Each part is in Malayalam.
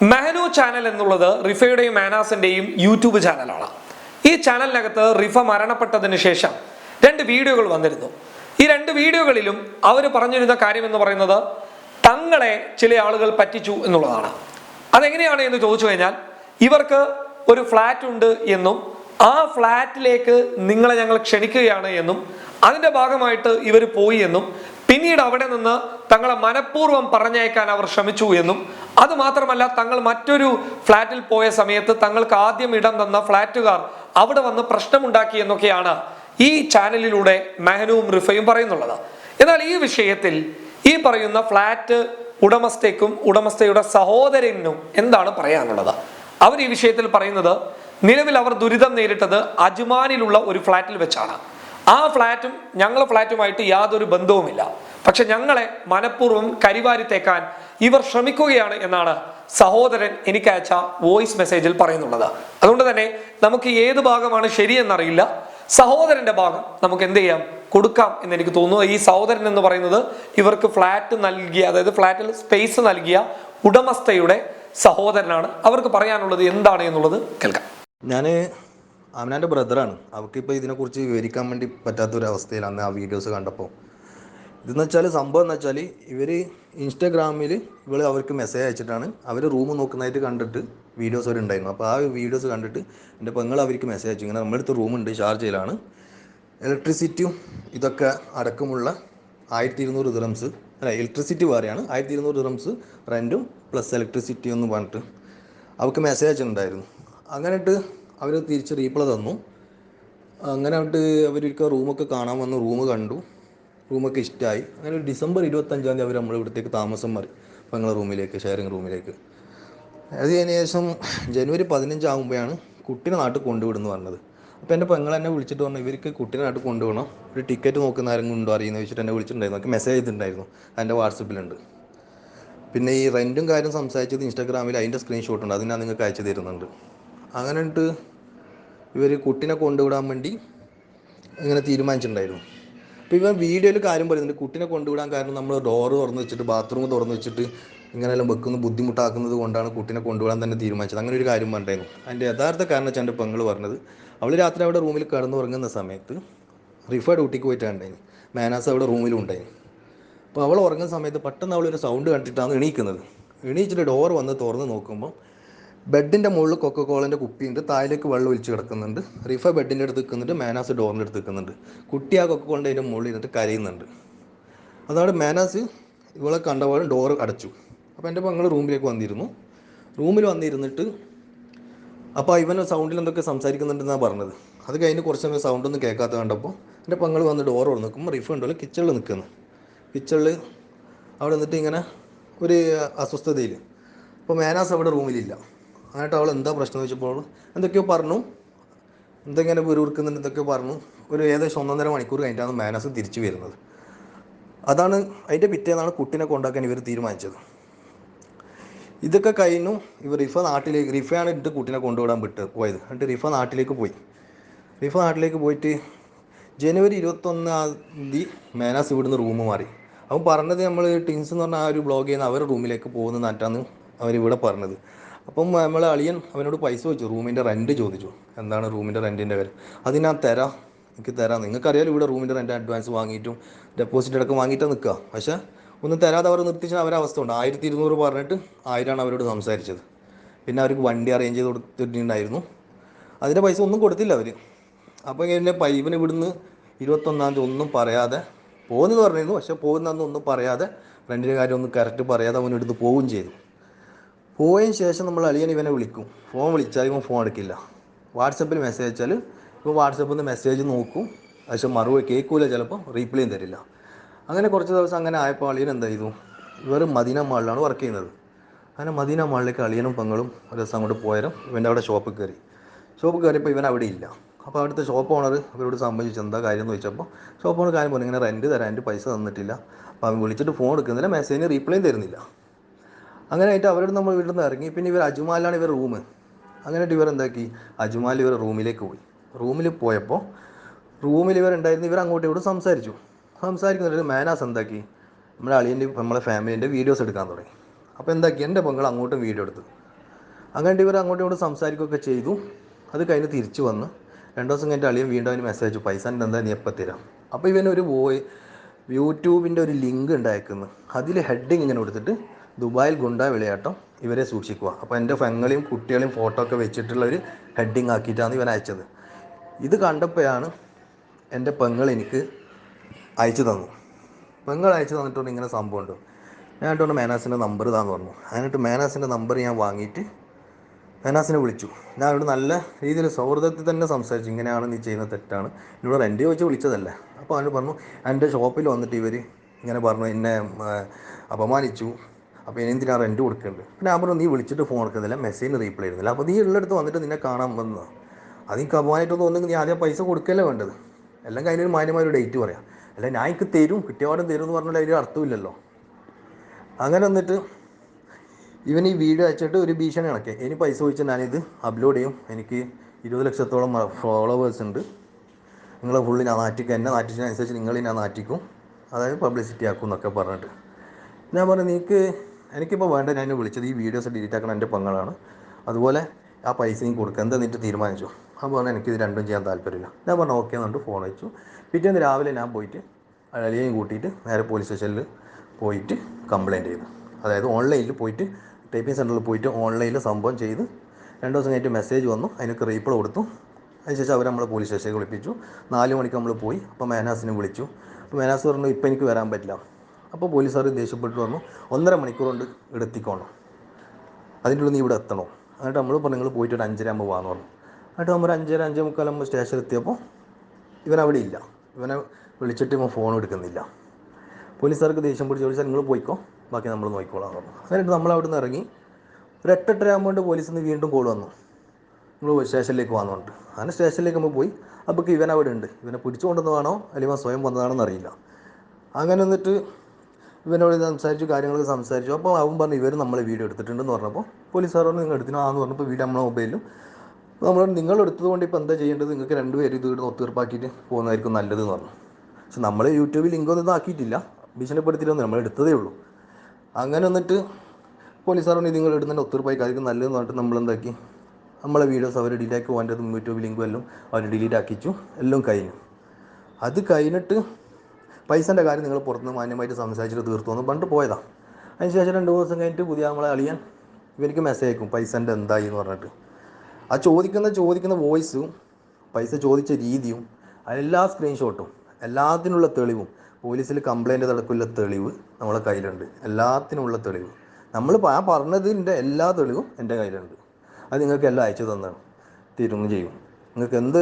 മെഹനു ചാനൽ എന്നുള്ളത് റിഫയുടെയും മാനാസിന്റെയും യൂട്യൂബ് ചാനലാണ്. ഈ ചാനലിനകത്ത് റിഫ മരണപ്പെട്ടതിന് ശേഷം രണ്ട് വീഡിയോകൾ വന്നിരുന്നു. ഈ രണ്ട് വീഡിയോകളിലും അവർ പറഞ്ഞിരുന്ന കാര്യം എന്ന് പറയുന്നത് തങ്ങളെ ചില ആളുകൾ പറ്റിച്ചു എന്നുള്ളതാണ്. അതെങ്ങനെയാണ് എന്ന് ചോദിച്ചു കഴിഞ്ഞാൽ ഇവർക്ക് ഒരു ഫ്ലാറ്റ് ഉണ്ട് എന്നും ആ ഫ്ലാറ്റിലേക്ക് നിങ്ങളെ ഞങ്ങൾ ക്ഷണിക്കുകയാണ് എന്നും അതിന്റെ ഭാഗമായിട്ട് ഇവർ പോയി എന്നും പിന്നീട് അവിടെ നിന്ന് തങ്ങളെ മനഃപൂർവം പറഞ്ഞയക്കാൻ അവർ ശ്രമിച്ചു എന്നും അത് മാത്രമല്ല തങ്ങൾ മറ്റൊരു ഫ്ലാറ്റിൽ പോയ സമയത്ത് തങ്ങൾക്ക് ആദ്യം ഇടം തന്ന ഫ്ളാറ്റുകാർ അവിടെ വന്ന് പ്രശ്നമുണ്ടാക്കി എന്നൊക്കെയാണ് ഈ ചാനലിലൂടെ മെഹനുവും റിഫയും പറയുന്നുള്ളത്. എന്നാൽ ഈ വിഷയത്തിൽ ഈ പറയുന്ന ഫ്ളാറ്റ് ഉടമസ്ഥയ്ക്കും ഉടമസ്ഥയുടെ സഹോദരനും എന്താണ് പറയാനുള്ളത്? അവർ ഈ വിഷയത്തിൽ പറയുന്നത് നിലവിൽ അവർ ദുരിതം നേരിട്ടത് അജ്മാനിലുള്ള ഒരു ഫ്ളാറ്റിൽ വെച്ചാണ്. ആ ഫ്ളാറ്റും ഞങ്ങളെ ഫ്ളാറ്റുമായിട്ട് യാതൊരു ബന്ധവുമില്ല. പക്ഷെ ഞങ്ങളെ മനഃപൂർവം കരിവാരി തേക്കാൻ ഇവർ ശ്രമിക്കുകയാണ് എന്നാണ് സഹോദരൻ എനിക്ക് അയച്ച വോയിസ് മെസ്സേജിൽ പറയുന്നുള്ളത്. അതുകൊണ്ട് തന്നെ നമുക്ക് ഏത് ഭാഗമാണ് ശരിയെന്നറിയില്ല. സഹോദരന്റെ ഭാഗം നമുക്ക് എന്ത് ചെയ്യാം? കൊടുക്കാം എന്ന് എനിക്ക് തോന്നുന്നു. ഈ സഹോദരൻ എന്ന് പറയുന്നത് ഇവർക്ക് ഫ്ലാറ്റ് നൽകിയ അതായത് ഫ്ലാറ്റിൽ സ്പേസ് നൽകിയ ഉടമസ്ഥയുടെ സഹോദരനാണ്. അവർക്ക് പറയാനുള്ളത് എന്താണ് എന്നുള്ളത് കേൾക്കാം. ഞാൻ അവനാന്റെ ബ്രദറാണ് അവർക്കിപ്പോൾ ഇതിനെക്കുറിച്ച് വിവരിക്കാൻ വേണ്ടി പറ്റാത്തൊരവസ്ഥയിലാണ് ആ വീഡിയോസ് കണ്ടപ്പോൾ ഇതെന്ന് വെച്ചാൽ സംഭവം എന്ന് വെച്ചാൽ ഇവർ ഇൻസ്റ്റാഗ്രാമിൽ ഇവൾ അവർക്ക് മെസ്സേജ് അയച്ചിട്ടാണ് അവർ റൂം നോക്കുന്നതായിട്ട് കണ്ടിട്ട് വീഡിയോസ് അവർ ഉണ്ടായിരുന്നു. അപ്പോൾ ആ വീഡിയോസ് കണ്ടിട്ട് എന്റെ പെങ്ങൾ അവർക്ക് മെസ്സേജ് അയച്ചു. ഇങ്ങനെ നമ്മുടെ അടുത്ത് റൂമുണ്ട് ഷാർജയിലാണ് ഇലക്ട്രിസിറ്റിയും ഇതൊക്കെ അടക്കമുള്ള ആയിരത്തി ഇരുന്നൂറ് ദിറംസ് അല്ല ഇലക്ട്രിസിറ്റി വേറെയാണ്. ആയിരത്തി ഇരുന്നൂറ് ദിറംസ് റെന്റും പ്ലസ് ഇലക്ട്രിസിറ്റി എന്ന് പറഞ്ഞിട്ട് അവർക്ക് മെസ്സേജ് അയച്ചിട്ടുണ്ടായിരുന്നു. അങ്ങനെയിട്ട് അവർ തിരിച്ച് റീപ്ലൈ തന്നു. അങ്ങനെ ആയിട്ട് അവർക്ക് റൂമൊക്കെ കാണാൻ വന്നു. റൂം കണ്ടു. റൂമൊക്കെ ഇഷ്ടമായി അങ്ങനെ ഡിസംബർ ഇരുപത്തഞ്ചാം തീയതി അവർ നമ്മൾ ഇവിടത്തേക്ക് താമസം മാറി. ഞങ്ങളുടെ റൂമിലേക്ക് ഷെയറിങ് റൂമിലേക്ക്. അത് ശേഷം ജനുവരി പതിനഞ്ചാകുമ്പോഴാണ് കുട്ടീനെ നാട്ടിൽ കൊണ്ടുവിടുന്നു പറഞ്ഞത്. അപ്പോൾ എന്റെ പെങ്ങൾ എന്നെ വിളിച്ചിട്ട് പറഞ്ഞു ഇവർക്ക് കുട്ടീനെ നാട്ടിൽ കൊണ്ടുപോകണം. ഒരു ടിക്കറ്റ് നോക്കുന്ന ആരെങ്കിലും ഉണ്ടോ അറിയുന്നത് വെച്ചിട്ട് എന്നെ വിളിച്ചിട്ടുണ്ടായിരുന്നു. എനിക്ക് മെസ്സേജ് ചെയ്തിട്ടുണ്ടായിരുന്നു. എന്റെ വാട്സപ്പിലുണ്ട്. പിന്നെ ഈ റെന്റും കാര്യം സംസാരിച്ചത് ഇൻസ്റ്റാഗ്രാമിൽ അതിന്റെ സ്ക്രീൻഷോട്ട് ഉണ്ട്. അത് ഞാൻ നിങ്ങൾക്ക് അയച്ചു തരുന്നുണ്ട്. അങ്ങനെ ഇവർ കുട്ടീനെ കൊണ്ടുവിടാൻ വേണ്ടി ഇങ്ങനെ തീരുമാനിച്ചിട്ടുണ്ടായിരുന്നു. അപ്പോൾ ഇവൻ വീഡിയോയിൽ കാര്യം പറയുന്നുണ്ട് കുട്ടിനെ കൊണ്ടുവിടാൻ കാരണം നമ്മൾ ഡോറ് തുറന്ന് വെച്ചിട്ട് ബാത്റൂം തുറന്ന് വെച്ചിട്ട് ഇങ്ങനെയെല്ലാം വെക്കുന്ന ബുദ്ധിമുട്ടാക്കുന്നത് കൊണ്ടാണ് കുട്ടിനെ കൊണ്ടുവിടാൻ തന്നെ തീരുമാനിച്ചത്. അങ്ങനെ ഒരു കാര്യം പറഞ്ഞിരുന്നു അതിന്റെ യഥാർത്ഥ കാരണം വെച്ചാൽ എന്റെ പെങ്ങൾ പറഞ്ഞത്. അവൾ രാത്രി അവിടെ റൂമിൽ കിടന്നു ഉറങ്ങുന്ന സമയത്ത് റിഫ ഡ്യൂട്ടിക്ക് പോയിട്ടുണ്ടായിരുന്നു മാനാസ് അവിടെ റൂമിലും ഉണ്ടായിരുന്നു. അപ്പോൾ അവൾ ഉറങ്ങുന്ന സമയത്ത് പെട്ടെന്ന് അവളൊരു സൗണ്ട് കണ്ടിട്ടാണ് എണീക്കുന്നത്. എണീച്ചിട്ട് ഡോർ വന്ന് തുറന്ന് നോക്കുമ്പോൾ ബെഡിന്റെ മുകളിൽ കൊക്കക്കോളന്റെ കുപ്പിയുണ്ട് താഴേക്ക് വെള്ളം ഒലിച്ച് കിടക്കുന്നുണ്ട്. റിഫ ബെഡിന്റെ അടുത്ത് നിൽക്കുന്നുണ്ട് മാനാസ് ഡോറിന്റെ അടുത്ത് നിൽക്കുന്നുണ്ട്. കുട്ടി ആ കൊക്കക്കോളിന്റെ അതിന്റെ മുകളിൽ ഇരുന്നിട്ട് കരയുന്നുണ്ട്. അതാണ് മാനാസ് ഇവളെ കണ്ടപോലെ ഡോറ് അടച്ചു. അപ്പോൾ എന്റെ പെങ്ങൾ റൂമിലേക്ക് വന്നിരുന്നു. റൂമിൽ വന്നിരുന്നിട്ട് അപ്പോൾ ഇവൻ സൗണ്ടിൽ എന്തൊക്കെ സംസാരിക്കുന്നുണ്ടെന്നാണ് പറഞ്ഞത്. അത് കഴിഞ്ഞ് കുറച്ച് സമയം സൗണ്ടൊന്നും കേൾക്കാത്ത കണ്ടപ്പോൾ എന്റെ പങ്ങൾ വന്ന് ഡോർ തുറന്ന് നിൽക്കുമ്പോൾ റിഫ ഉണ്ടല്ലോ കിച്ചണിൽ നിൽക്കുന്നു. കിച്ചണിൽ അവിടെ നിന്നിട്ട് ഇങ്ങനെ ഒരു അസ്വസ്ഥതയിൽ അപ്പോൾ മാനാസ് അവിടെ റൂമിലില്ല. എന്നിട്ട് അവൾ എന്താ പ്രശ്നം ചോദിച്ചപ്പോൾ എന്തൊക്കെയോ പറഞ്ഞു. എന്തെങ്ങനെ വീറുക്കുന്നുണ്ട് എന്തൊക്കെയോ പറഞ്ഞു. ഒരു ഏകദേശം ഒന്നൊന്നര മണിക്കൂർ കഴിഞ്ഞിട്ടാണ് മാനസ് തിരിച്ചു വരുന്നത്. അതാണ് അതിന്റെ പിറ്റേന്നാണ് കുട്ടീനെ കൊണ്ടാക്കാൻ ഇവർ തീരുമാനിച്ചത്. ഇതൊക്കെ കഴിഞ്ഞു ഇവർ റിഫ നാട്ടിലേക്ക് റിഫയാണ് ഇട്ട് കുട്ടീനെ കൊണ്ടുവിടാൻ വിട്ട് പോയത്. എന്നിട്ട് റിഫ നാട്ടിലേക്ക് പോയി. റിഫ നാട്ടിലേക്ക് പോയിട്ട് ജനുവരി ഇരുപത്തൊന്നാം തീയതി മേനാസ് ഇവിടുന്ന് റൂം മാറി. അവൻ പറഞ്ഞത് നമ്മൾ ടിൻസ് എന്ന് പറഞ്ഞ ആ ഒരു ബ്ലോഗ് ചെയ്യുന്ന അവരുടെ റൂമിലേക്ക് പോകുന്ന നാട്ടാന്ന് അവരിവിടെ പറഞ്ഞത്. അപ്പം നമ്മൾ അളിയൻ അവനോട് പൈസ ചോദിച്ചു റൂമിന്റെ റെന്റ് ചോദിച്ചു. എന്താണ് റൂമിന്റെ റെന്റിന്റെ കാര്യം? അത് ഞാൻ തരാം എനിക്ക് തരാം. നിങ്ങൾക്കറിയാലോ ഇവിടെ റൂമിന്റെ റെന്റ് അഡ്വാൻസ് വാങ്ങിയിട്ടും ഡെപ്പോസിറ്റ് അടക്കം വാങ്ങിയിട്ടാണ് നിൽക്കുക പക്ഷേ ഒന്നും തരാതെ അവർ നിർത്തിച്ച അവരവസ്ഥ ഉണ്ട്. ആയിരത്തി ഇരുന്നൂറ് പറഞ്ഞിട്ട് ആയിരമാണ് അവരോട് സംസാരിച്ചത്. പിന്നെ അവർക്ക് വണ്ടി അറേഞ്ച് ചെയ്ത് കൊടുത്തിട്ടുണ്ടായിരുന്നു. അതിന്റെ പൈസ ഒന്നും കൊടുത്തില്ല അവർ അപ്പോൾ ഇങ്ങനെ പൈവിന് ഇവിടുന്ന് ഇരുപത്തൊന്നാം തീയതി ഒന്നും പറയാതെ പോകുന്നത് പറഞ്ഞിരുന്നു. പക്ഷേ പോകുന്നതെന്ന് ഒന്നും പറയാതെ ഫ്രണ്ടിന്റെ കാര്യം ഒന്നും കറക്റ്റ് പറയാതെ അവനെടുത്ത് പോവുകയും ചെയ്തു. പോയതിന് ശേഷം നമ്മൾ അളിയൻ ഇവനെ വിളിക്കും. ഫോൺ വിളിച്ചാൽ ഇവൻ ഫോൺ എടുക്കില്ല. വാട്സപ്പിൽ മെസ്സേജ് അയച്ചാൽ ഇപ്പോൾ വാട്സപ്പിൽ നിന്ന് മെസ്സേജ് നോക്കും. പക്ഷെ മറുപടി കേൾക്കൂല ചിലപ്പോൾ റീപ്ലൈയും തരില്ല. അങ്ങനെ കുറച്ച് ദിവസം അങ്ങനെ ആയപ്പോൾ അളിയൻ എന്താ ചെയ്തു? ഇവർ മദീന മാളിലാണ് വർക്ക് ചെയ്യുന്നത്. അങ്ങനെ മദീന മാളിലേക്ക് അളിയനും പെങ്ങളും ഒരു ദിവസം അങ്ങോട്ട് പോയാലും ഇവന്റെ അവിടെ ഷോപ്പിൽ കയറി. ഷോപ്പിൽ കയറിയപ്പോൾ ഇവൻ അവിടെ ഇല്ല. അപ്പോൾ അവിടുത്തെ ഷോപ്പ് ഓണർ ഇവരോട് സംബന്ധിച്ച് എന്താ കാര്യം എന്ന് ചോദിച്ചപ്പോൾ ഷോപ്പ് ഓണർ കാര്യം പറഞ്ഞു ഇങ്ങനെ റെന്റ് തരാൻ പൈസ തന്നിട്ടില്ല. അപ്പോൾ അവൻ വിളിച്ചിട്ട് ഫോൺ എടുക്കുന്നില്ല മെസ്സേജിന് റീപ്ലൈയും തരുന്നില്ല. അങ്ങനെ ആയിട്ട് അവരോട് നമ്മൾ വീട്ടിൽ നിന്ന് ഇറങ്ങി. പിന്നെ ഇവർ അജുമാലാണ് ഇവർ റൂം അങ്ങനെയായിട്ട് ഇവർ എന്താക്കി? അജുമാൽ ഇവർ റൂമിലേക്ക് പോയി. റൂമിൽ പോയപ്പോൾ റൂമിൽ ഇവർ ഉണ്ടായിരുന്നു ഇവർ അങ്ങോട്ടും ഇങ്ങോട്ടും സംസാരിച്ചു. സംസാരിക്കുന്നിട്ട് മാനാസ് എന്താക്കി? നമ്മുടെ അളിയന്റെ നമ്മളെ ഫാമിലിന്റെ വീഡിയോസ് എടുക്കാൻ തുടങ്ങി. അപ്പോൾ എന്താക്കി? എന്റെ പെങ്ങൾ അങ്ങോട്ടും വീഡിയോ എടുത്തു. അങ്ങനെ ഇവർ അങ്ങോട്ടും ഇങ്ങോട്ടും സംസാരിക്കുകയൊക്കെ ചെയ്തു. അത് കഴിഞ്ഞ് തിരിച്ചു വന്ന് രണ്ട് ദിവസം കഴിഞ്ഞിട്ട് അളിയൻ വീണ്ടും അവന് മെസ്സേജ് അയച്ചു. പൈസ എന്താ നീ എപ്പോൾ തരാം. അപ്പോൾ ഇവനൊരു വോയ് യൂട്യൂബിന്റെ ഒരു ലിങ്ക് ഉണ്ടായിരിക്കുന്നു അതിൽ ഹെഡിങ് ഇങ്ങനെ കൊടുത്തിട്ട് ദുബായിൽ ഗുണ്ട വിളയാട്ടം ഇവരെ സൂക്ഷിക്കുക. അപ്പോൾ എന്റെ പെങ്ങളെയും കുട്ടികളെയും ഫോട്ടോ ഒക്കെ വെച്ചിട്ടുള്ള ഒരു ഹെഡിങ് ആക്കിയിട്ടാണ് ഇവൻ അയച്ചത്. ഇത് കണ്ടപ്പോഴാണ് എന്റെ പെങ്ങൾ എനിക്ക് അയച്ചു തന്നു പെങ്ങൾ അയച്ചു തന്നിട്ടുണ്ട് ഇങ്ങനെ ഇങ്ങനെ സംഭവമുണ്ട് ഞാൻ എന്നിട്ട് മേനാസിന്റെ നമ്പർ ഇതാന്ന് പറഞ്ഞു. അതിനിട്ട് മേനാസിന്റെ നമ്പർ ഞാൻ വാങ്ങിയിട്ട് മേനാസിനെ വിളിച്ചു. ഞാൻ അവിടെ നല്ല രീതിയിൽ സൗഹൃദത്തിൽ തന്നെ സംസാരിച്ചു. ഇങ്ങനെയാണ് നീ ചെയ്യുന്ന തെറ്റാണ്. എന്നോട് റെന്റ് ചോദിച്ച് വിളിച്ചതല്ല. അപ്പോൾ അവന് പറഞ്ഞു എന്റെ ഷോപ്പിൽ വന്നിട്ട് ഇവർ ഇങ്ങനെ പറഞ്ഞു എന്നെ അപമാനിച്ചു. അപ്പോൾ ഇനി എന്തിനാണ് റെന്റ് കൊടുക്കേണ്ടത് പിന്നെ ഞാൻ പറഞ്ഞു നീ വിളിച്ചിട്ട് ഫോൺ എടുക്കുന്നില്ല മെസ്സേജിന് റീപ്ലൈ ചെയ്യുന്നില്ല. അപ്പോൾ നീ ഉള്ളിടത്ത് വന്നിട്ട് നിന്നെ കാണാൻ വന്നതാണ് അത് നീ അപമാനമായിട്ട് തോന്നുന്നെങ്കിൽ നീ ആദ്യം പൈസ കൊടുക്കല്ലേ വേണ്ടത്? എല്ലാം കഴിഞ്ഞൊരു മാന്യമായ ഒരു ഡേറ്റ് പറയാം. അല്ല ഞാൻ എനിക്ക് തരും കുറ്റവാടം തരും എന്ന് പറഞ്ഞാൽ അതിന് അർത്ഥമില്ലല്ലോ അങ്ങനെ വന്നിട്ട് ഇവൻ ഈ വീഡിയോ അയച്ചിട്ട് ഒരു ഭീഷണി കണക്കെ ഇനി പൈസ ചോദിച്ചാൽ ഞാനിത് അപ്ലോഡ് ചെയ്യും. എനിക്ക് ഇരുപത് ലക്ഷത്തോളം ഫോളോവേഴ്സ് ഉണ്ട്. നിങ്ങളെ ഫുള്ളി ഞാൻ നാറ്റിക്കും. എന്നെ നാറ്റിച്ചതിനനുസരിച്ച് നിങ്ങൾ ഞാൻ നാറ്റിക്കും. അതായത് പബ്ലിസിറ്റി ആക്കും എന്നൊക്കെ പറഞ്ഞിട്ട്. ഞാൻ പറഞ്ഞു നീക്ക് എനിക്കിപ്പോൾ വേണ്ട ഞാൻ വിളിച്ചത് ഈ വീഡിയോസ് ഡിലീറ്റ് ആക്കണം എന്റെ പങ്ങളാണ്. അതുപോലെ ആ പൈസയും കൊടുക്കുക എന്നിട്ട് തീരുമാനിച്ചു? അപ്പോൾ പറഞ്ഞു എനിക്കിത് രണ്ടും ചെയ്യാൻ താല്പര്യമില്ല. ഞാൻ പറഞ്ഞു ഓക്കെ എന്നുണ്ട് ഫോൺ വെച്ചു. പിറ്റേന്ന് രാവിലെ ഞാൻ പോയിട്ട് അളിയെയും കൂട്ടിയിട്ട് നേരെ പോലീസ് സ്റ്റേഷനിൽ പോയിട്ട് കംപ്ലയിന്റ് ചെയ്തു. അതായത് ഓൺലൈനിൽ പോയിട്ട് ടൈപ്പിംഗ് സെന്ററിൽ പോയിട്ട് ഓൺലൈനിൽ സംഭവം ചെയ്ത് രണ്ട് ദിവസം കഴിഞ്ഞിട്ട് മെസ്സേജ് വന്നു. അതിനൊക്കെ റീപ്ലൈ കൊടുത്തു. അതിനുശേഷം അവർ നമ്മളെ പോലീസ് സ്റ്റേഷനിൽ വിളിപ്പിച്ചു. നാല് മണിക്ക് നമ്മൾ പോയി. അപ്പോൾ മേനാസിനെ വിളിച്ചു. അപ്പോൾ മേനാസ് പറഞ്ഞു ഇപ്പോൾ എനിക്ക് വരാൻ പറ്റില്ല. അപ്പോൾ പോലീസുകാർ ദേഷ്യപ്പെട്ട് വന്നു. ഒന്നര മണിക്കൂർ കൊണ്ട് ഇവിടെ എത്തിക്കോണം അതിന്റെ ഉള്ളിൽ നീ ഇവിടെ എത്തണം. എന്നിട്ട് നമ്മൾ പറഞ്ഞു നിങ്ങൾ പോയിട്ട് ഒരു അഞ്ചര ആകുമ്പോൾ വാന്ന് പറഞ്ഞു. എന്നിട്ട് നമ്മൾ അഞ്ചര അഞ്ചേ മുക്കാലാകുമ്പോൾ സ്റ്റേഷനിൽ എത്തിയപ്പോൾ ഇവൻ അവിടെ ഇല്ല. ഇവനെ വിളിച്ചിട്ട് ഇവൻ ഫോൺ എടുക്കുന്നില്ല. പോലീസുകാർക്ക് ദേഷ്യം പിടിച്ച് ചോദിച്ചാൽ നിങ്ങൾ പോയിക്കോ. ബാക്കി നമ്മൾ നോക്കിക്കോളാം. പറഞ്ഞു. എന്നിട്ട് നമ്മൾ അവിടെ നിന്ന് ഇറങ്ങി. ഒരു എട്ടെട്ടര ആകുമ്പോൾ പോലീസിൽ നിന്ന് വീണ്ടും കോൾ വന്നു. നമ്മൾ സ്റ്റേഷനിലേക്ക് വന്നുകൊണ്ട് അങ്ങനെ സ്റ്റേഷനിലേക്ക് നമ്മൾ പോയി. അപ്പോൾ ഇവൻ അവിടെ ഉണ്ട്. ഇവനെ പിടിച്ചുകൊണ്ടുവന്നതാണോ അല്ലെങ്കിൽ ഇവൻ സ്വയം വന്നതാണോ എന്നറിയില്ല. അങ്ങനെ എന്നിട്ട് ഇവനോട് സംസാരിച്ചു കാര്യങ്ങളൊക്കെ സംസാരിച്ചു. അപ്പോൾ അവൻ പറഞ്ഞു ഇവർ നമ്മളെ വീഡിയോ എടുത്തിട്ടുണ്ടെന്ന് പറഞ്ഞപ്പോൾ പോലീസ് സാർ പറഞ്ഞു നിങ്ങൾ എടുത്തിനോ ആന്ന് പറഞ്ഞപ്പോൾ വീഡിയോ നമ്മളെ മൊബൈലിലും. നമ്മൾ നിങ്ങൾ എടുത്തത് കൊണ്ട് ഇപ്പോൾ എന്താ ചെയ്യേണ്ടത്? നിങ്ങൾക്ക് രണ്ടുപേരും ഇത് ഇവിടെ ഒത്തീർപ്പാക്കിയിട്ട് പോകുന്നതായിരിക്കും നല്ലതെന്ന് പറഞ്ഞു. പക്ഷെ നമ്മൾ യൂട്യൂബിൽ ലിങ്കൊന്നും ഇതാക്കിയിട്ടില്ല ഭീഷണിപ്പെടുത്തിയിട്ടൊന്നും നമ്മൾ എടുത്തതേ ഉള്ളൂ. അങ്ങനെ എന്നിട്ട് പോലീസുകാർ പറഞ്ഞു നിങ്ങൾ ഇടുന്നതിന്റെ ഒത്തീർപ്പായിരിക്കും നല്ലതെന്ന് പറഞ്ഞിട്ട് നമ്മൾ എന്താക്കി? നമ്മളെ വീഡിയോസ് അവർ ഡിലീറ്റ് ആക്കി പോകേണ്ടതും യൂട്യൂബ് ലിങ്കും എല്ലാം അവർ ഡിലീറ്റ് ആക്കിച്ചു. എല്ലാം കഴിഞ്ഞു. അത് കഴിഞ്ഞിട്ട് പൈസന്റെ കാര്യം നിങ്ങൾ പുറത്തുനിന്ന് മാന്യമായിട്ട് സംസാരിച്ചിട്ട് തീർത്തു എന്ന് പണ്ട് പോയതാണ് അതിനുശേഷം രണ്ട് ദിവസം കഴിഞ്ഞിട്ട് പുതിയ നമ്മളെ അളിയാൻ ഇവനിക്ക് മെസ്സേജ് അയക്കും പൈസന്റെ എന്തായി? എന്ന് പറഞ്ഞിട്ട്. ആ ചോദിക്കുന്ന ചോദിക്കുന്ന വോയിസും പൈസ ചോദിച്ച രീതിയും എല്ലാ സ്ക്രീൻഷോട്ടും എല്ലാത്തിനുള്ള തെളിവും പോലീസിൽ കംപ്ലൈന്റ് നടക്കില്ല തെളിവ് നമ്മളെ കയ്യിലുണ്ട്. എല്ലാത്തിനുള്ള തെളിവ്. നമ്മൾ ആ പറഞ്ഞതിന്റെ എല്ലാ തെളിവും എന്റെ കയ്യിലുണ്ട്. അത് നിങ്ങൾക്ക് എല്ലാം അയച്ചു തന്നാണ്. തീരുന്നു ചെയ്യും. നിങ്ങൾക്ക് എന്ത്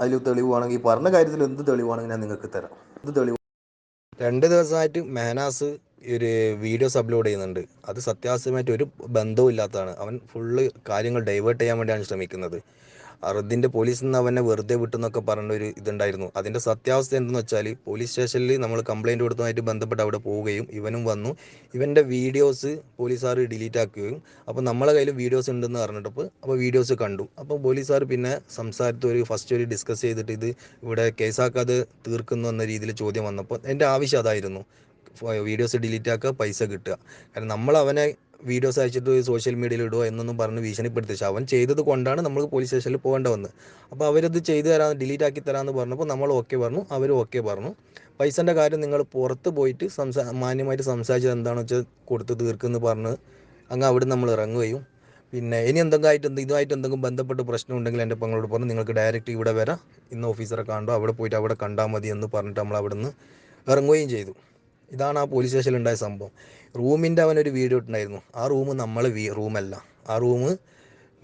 അതിൽ തെളിവാണെങ്കിൽ പറഞ്ഞ കാര്യത്തിൽ എന്ത് തെളിവാണെങ്കിൽ ഞാൻ നിങ്ങൾക്ക് തരാം. എന്ത് തെളിവ് രണ്ട് ദിവസമായിട്ട് മെഹനാസ് ഒരു വീഡിയോസ് അപ്ലോഡ് ചെയ്യുന്നുണ്ട്. അത് സത്യാവസ്ഥയുമായിട്ട് ഒരു ബന്ധവും ഇല്ലാത്തതാണ്. അവൻ ഫുള്ള് കാര്യങ്ങൾ ഡൈവേർട്ട് ചെയ്യാൻ വേണ്ടിയാണ് ശ്രമിക്കുന്നത്. അറുദിന്റെ പോലീസിൽ നിന്ന് അവനെ വെറുതെ വിട്ടെന്നൊക്കെ പറഞ്ഞ ഒരു ഇതുണ്ടായിരുന്നു. അതിന്റെ സത്യാവസ്ഥ എന്തെന്ന് വെച്ചാൽ പോലീസ് സ്റ്റേഷനിൽ നമ്മൾ കംപ്ലൈന്റ് കൊടുത്തതുമായിട്ട് ബന്ധപ്പെട്ട് അവിടെ പോവുകയും ഇവനും വന്നു. ഇവന്റെ വീഡിയോസ് പോലീസുകാർ ഡിലീറ്റ് ആക്കുകയും അപ്പോൾ നമ്മളെ കയ്യിൽ വീഡിയോസ് ഉണ്ടെന്ന് പറഞ്ഞിട്ടപ്പോൾ അപ്പോൾ വീഡിയോസ് കണ്ടു. അപ്പോൾ പോലീസുകാർ പിന്നെ സംസാരത്ത് ഒരു ഫസ്റ്റ് ഒരു ഡിസ്കസ് ചെയ്തിട്ട് ഇത് ഇവിടെ കേസാക്കാതെ തീർക്കുന്നു എന്ന രീതിയിൽ ചോദ്യം വന്നപ്പോൾ എന്റെ ആവശ്യം അതായിരുന്നു. വീഡിയോസ് ഡിലീറ്റ് ആക്കുക പൈസ കിട്ടുക. കാരണം നമ്മൾ അവനെ വീഡിയോസ് അയച്ചിട്ട് സോഷ്യൽ മീഡിയയിൽ ഇടുക എന്നൊന്നും പറഞ്ഞ് ഭീഷണിപ്പെടുത്തി. അവൻ ചെയ്തത് കൊണ്ടാണ് നമ്മൾ പോലീസ് സ്റ്റേഷനിൽ പോകേണ്ട വന്നത്. അപ്പോൾ അവരത് ചെയ്തു തരാം ഡിലീറ്റ് ആക്കി തരാമെന്ന് പറഞ്ഞപ്പോൾ നമ്മൾ ഓക്കെ പറഞ്ഞു. അവർ ഓക്കെ പറഞ്ഞു. പൈസന്റെ കാര്യം നിങ്ങൾ പുറത്ത് പോയിട്ട് സംസാ മാന്യമായിട്ട് സംസാരിച്ചത് എന്താണെന്ന് വെച്ചാൽ കൊടുത്ത് തീർക്കുമെന്ന് പറഞ്ഞ് അങ്ങ് അവിടെ നമ്മൾ ഇറങ്ങുകയും. പിന്നെ ഇനി എന്തെങ്കിലും ആയിട്ട് ഇതുമായിട്ട് എന്തെങ്കിലും ബന്ധപ്പെട്ട് പ്രശ്നം ഉണ്ടെങ്കിൽ എന്റെ പങ്ങളോട് പറഞ്ഞു നിങ്ങൾക്ക് ഡയറക്റ്റ് ഇവിടെ വരാം. ഇന്ന് ഓഫീസറെ കാണോ അവിടെ പോയിട്ട് അവിടെ കണ്ടാൽ മതി എന്ന് പറഞ്ഞിട്ട് നമ്മൾ അവിടെ നിന്ന് ഇറങ്ങുകയും ചെയ്തു. ഇതാണ് ആ പോലീസ് സ്റ്റേഷനിൽ ഉണ്ടായ സംഭവം. റൂമിന്റെ അവനൊരു വീഡിയോ ഇട്ടുണ്ടായിരുന്നു ആ റൂം നമ്മൾ റൂമല്ല ആ റൂം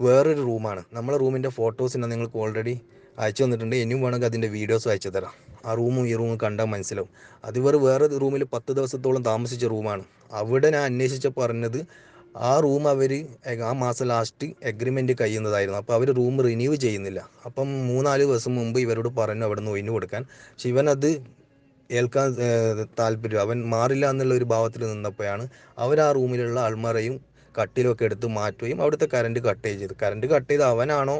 വേറൊരു റൂമാണ് നമ്മളെ റൂമിന്റെ ഫോട്ടോസ് ഞാൻ നിങ്ങൾക്ക് ഓൾറെഡി അയച്ചു തന്നിട്ടുണ്ട്. ഇനിയും വേണമെങ്കിൽ അതിന്റെ വീഡിയോസ് അയച്ചു തരാം. ആ റൂമും ഈ റൂമും കണ്ടാൽ മനസ്സിലാവും. അത് വേറെ വേറെ റൂമിൽ പത്ത് ദിവസത്തോളം താമസിച്ച റൂമാണ് അവിടെ ഞാൻ അന്വേഷിച്ചപ്പോൾ പറഞ്ഞത് ആ റൂം അവർ ആ മാസം ലാസ്റ്റ് എഗ്രിമെന്റ് കഴിയുന്നതായിരുന്നു അപ്പോൾ അവർ റൂം റിന്യൂ ചെയ്യുന്നില്ല. അപ്പം മൂന്നാൽ ദിവസം മുമ്പ് ഇവരോട് പറഞ്ഞു അവിടെ നിന്ന് ഒഴിഞ്ഞു കൊടുക്കാൻ. പക്ഷെ ഇവനത് ഏൽക്കാൻ താല്പര്യം അവൻ മാറില്ല എന്നുള്ള ഒരു ഭാവത്തിൽ നിന്നപ്പോഴാണ് അവർ ആ റൂമിലുള്ള അൾമറയും കട്ടിലൊക്കെ എടുത്ത് മാറ്റുകയും അവിടുത്തെ കറണ്ട് കട്ട് ചെയ്ത് കറണ്ട് കട്ട് ചെയ്ത് അവനാണോ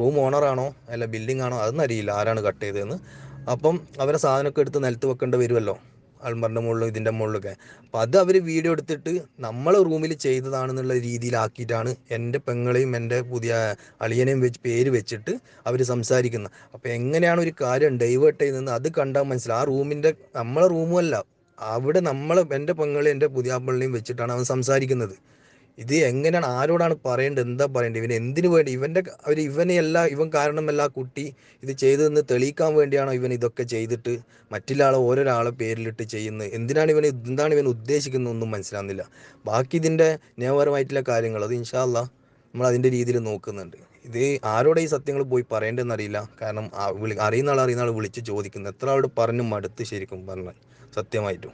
റൂം ഓണറാണോ അല്ല ബിൽഡിംഗ് ആണോ അതൊന്നും അറിയില്ല ആരാണ് കട്ട് ചെയ്തതെന്ന്. അപ്പം അവരെ സാധനമൊക്കെ എടുത്ത് നിലത്ത് വെക്കേണ്ടി വരുമല്ലോ. അൾമറിന്റെ മുകളിലും ഇതിന്റെ മുകളിലൊക്കെ. അപ്പം അത് അവർ വീഡിയോ എടുത്തിട്ട് നമ്മളെ റൂമിൽ ചെയ്തതാണെന്നുള്ള രീതിയിലാക്കിയിട്ടാണ് എന്റെ പെങ്ങളെയും എന്റെ പുതിയ അളിയനെയും വെച്ച് പേര് വെച്ചിട്ട് അവർ സംസാരിക്കുന്നത് അപ്പോൾ എങ്ങനെയാണ് ഒരു കാര്യം ഡൈവേർട്ട് ചെയ്യുന്നത് അത് കണ്ടാൽ മനസ്സിലാവും. ആ റൂമിന്റെ നമ്മളെ റൂമുമല്ല അവിടെ നമ്മൾ എന്റെ പെങ്ങളെയും എന്റെ പുതിയ പള്ളിയും വെച്ചിട്ടാണ് അവൻ സംസാരിക്കുന്നത്. ഇത് എങ്ങനെയാണ്? ആരോടാണ് പറയേണ്ടത്? എന്താ പറയേണ്ടത്? ഇവൻ എന്തിനു വേണ്ടി? ഇവന്റെ അവർ ഇവനെയല്ല ഇവൻ കാരണമല്ല കുട്ടി ഇത് ചെയ്തതെന്ന് തെളിയിക്കാൻ വേണ്ടിയാണോ ഇവൻ ഇതൊക്കെ ചെയ്തിട്ട് മറ്റുള്ള ഓരോരാളെ പേരിലിട്ട് ചെയ്യുന്നത്? എന്തിനാണ് ഇവൻ എന്താണ് ഇവൻ ഉദ്ദേശിക്കുന്നത് ഒന്നും മനസ്സിലാകുന്നില്ല ബാക്കി ഇതിന്റെ നിയമപരമായിട്ടുള്ള കാര്യങ്ങൾ അത് ഇൻഷാല്ല നമ്മൾ അതിന്റെ രീതിയിൽ നോക്കുന്നുണ്ട്. ഇത് ആരോടെ ഈ സത്യങ്ങൾ പോയി പറയേണ്ടതെന്ന് അറിയില്ല. കാരണം അറിയുന്ന ആൾ അറിയുന്ന ആൾ വിളിച്ച് ചോദിക്കുന്നു. എത്ര ആളോട് പറഞ്ഞു മടുത്ത് ശരിക്കും പറഞ്ഞാൽ സത്യമായിട്ടും.